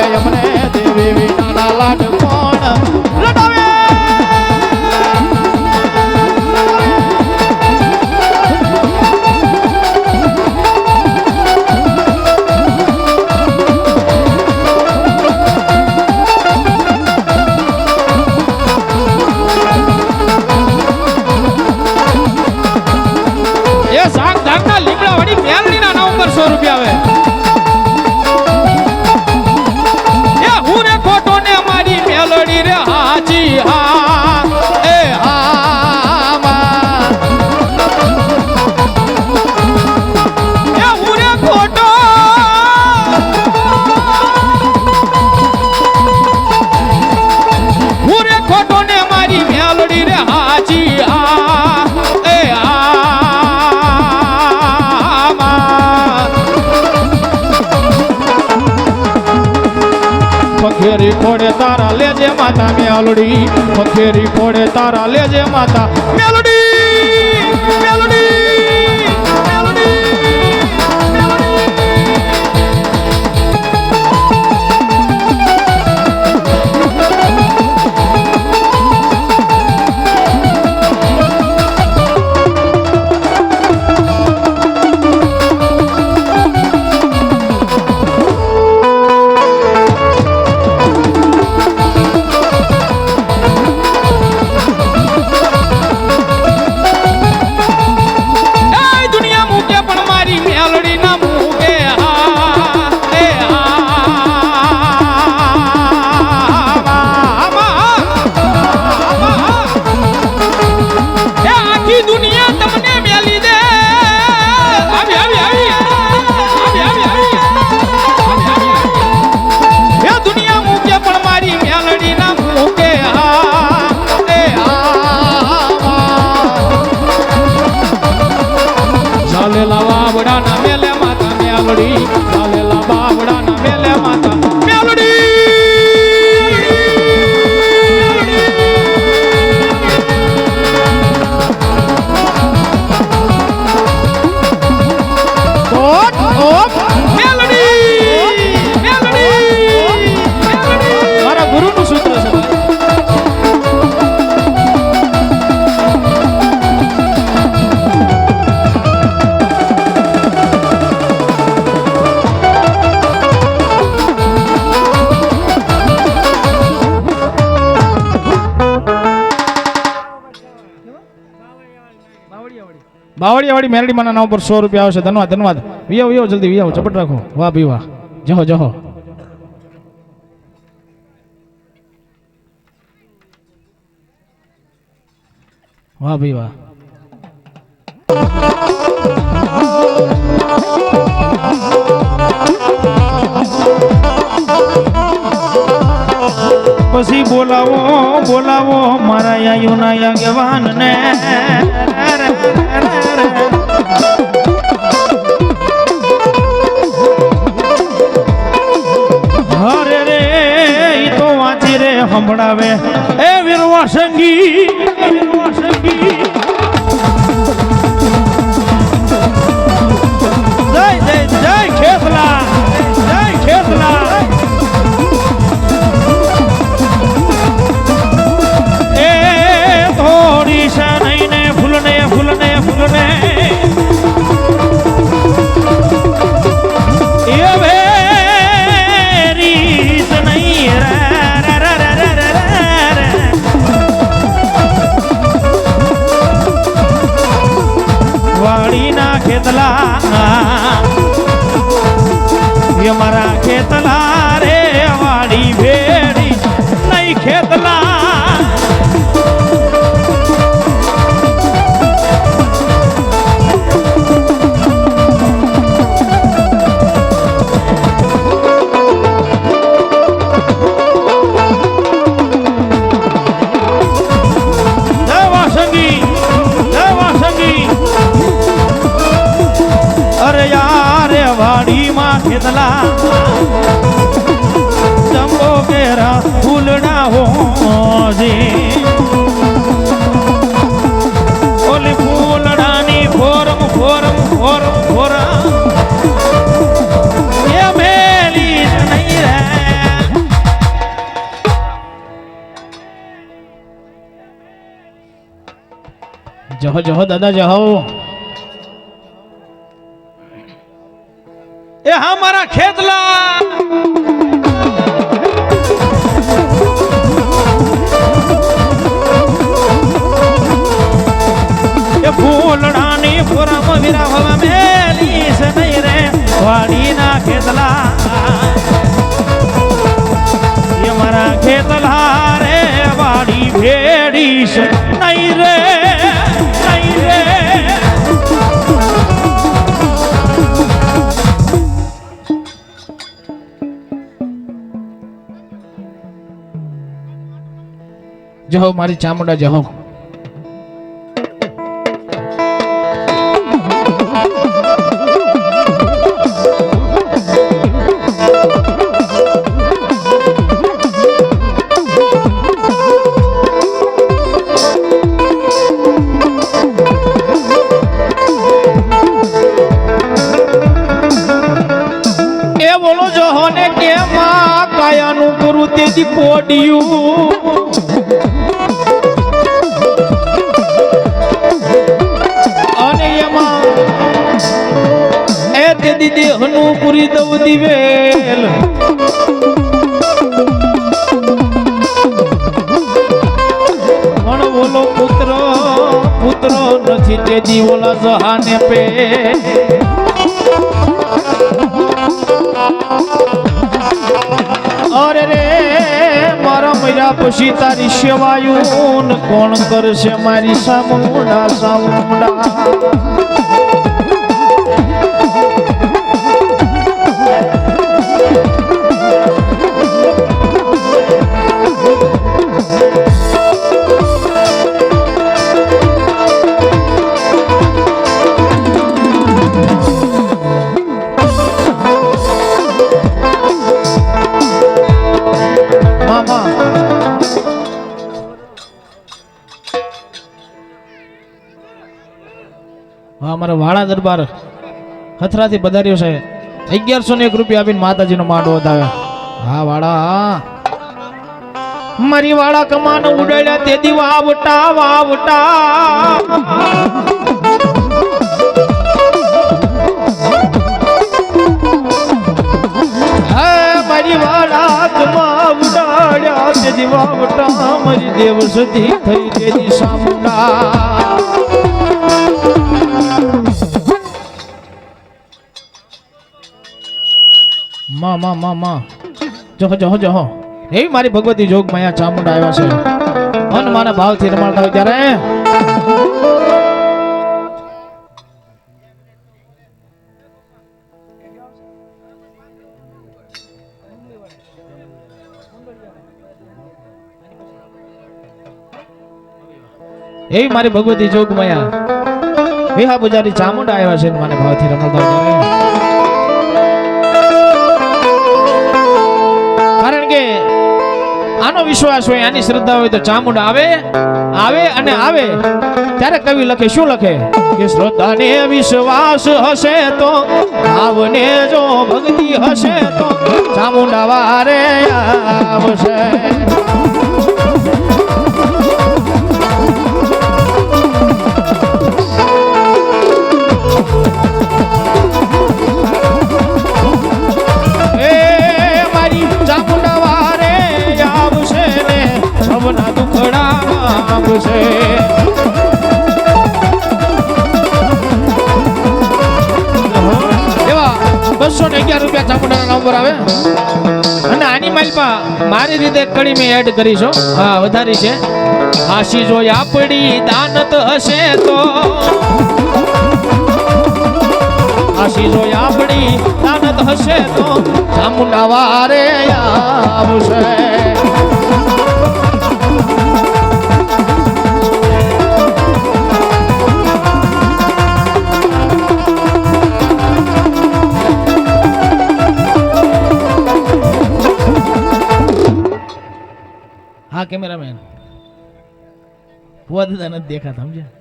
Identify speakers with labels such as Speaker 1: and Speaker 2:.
Speaker 1: બોલે અમને દેવી વિનાના લાડ કોણ ધાકના લીમડા વળી સો રૂપિયા આવે. મેલડી રે હાજી હા. પખેરી ખોડે તારા લેજે માતા મેલડી પખેરી ખોડે તારા લેજે માતા મેલડી લાલ લાવા વડા ના મેલે. બાવળિયા વાળી મેરડી નામ પર સો રૂપિયા આવશે. ધન્યવાદ ધન્યવાદ. વિયો વિયો જલ્દી વિયો ચપટ રાખો. વાહ ભી વાહ. જહો જહો. વાહ ભી વાહ.
Speaker 2: પછી બોલાવો બોલાવો, મારા યાયુના યજવાન 声音 વેદલા ચંબો કેરા ફૂલડા હો જે ઓલી ફૂલડાની ફોરમ ફોરમ ફોરમ ફોરમ.
Speaker 1: જહો જહો, દાદા, જહો.
Speaker 2: એ હા મારા ખેતલા. ફૂલડાની પુરમ વિરાવવા મેલી છે નહીં રે. વાડીના ખેતલા.
Speaker 1: જહો મારી ચામુંડા
Speaker 2: એ બોલો જો ને કે માં કાયાનું ગુરુ તેજી પોડિયું? એ તે દીદી હનુ પૂરી દઉં દિવેલ. બોલો પુત્ર પુત્ર નથી તે દીવોલા જહાને પે. અરે રે, મારા મૈરા પછી તારી સેવાયું કોણ કરશે મારી સામુંડા સામુંડા?
Speaker 1: હા દરબાર હથરાથી પધાર્યો છે. અગિયારસો ને એક રૂપિયા આપીને માતાજીનો માંડો વધાવે હા, વાળા.
Speaker 2: મારી વાળા કમાન ઉડાડ્યા તે દી વાવટા વાવટા મારી વાળા કમા ઉડાડ્યા તે દી મારી દેવ સતી થઈ તે દી
Speaker 1: માં માં માં માં. જહો જહો જહો. એવી મારી ભગવતી જોગ માયા ચામુંડા આવ્યા છે. મન માના ભાવથી રમાડતા હોય ત્યારે. એવી મારી ભગવતી જોગ માયા. વિહા પૂજારી ચામુંડા આવ્યા છે મને ભાવથી રમાડતા હોય વિશ્વાસ હોય, આની શ્રદ્ધા હોય તો ચામુંડ આવે આવે અને આવે. ત્યારે કવિ લખે, શું લખે? કે શ્રદ્ધાને વિશ્વાસ હશે તો આવને જો ભક્તિ હશે તો ચામુંડા વારે આવશે. અને મારી રીતે કડી મેં એડ કરી છો હા, વધારી છે. હાસી જો આપડી દાનત હશે તો. હાસી જો આપડી દાનત હશે તો. જામુના વારે આવશે. ફુવા નથી દેખાતા સમજ્યા?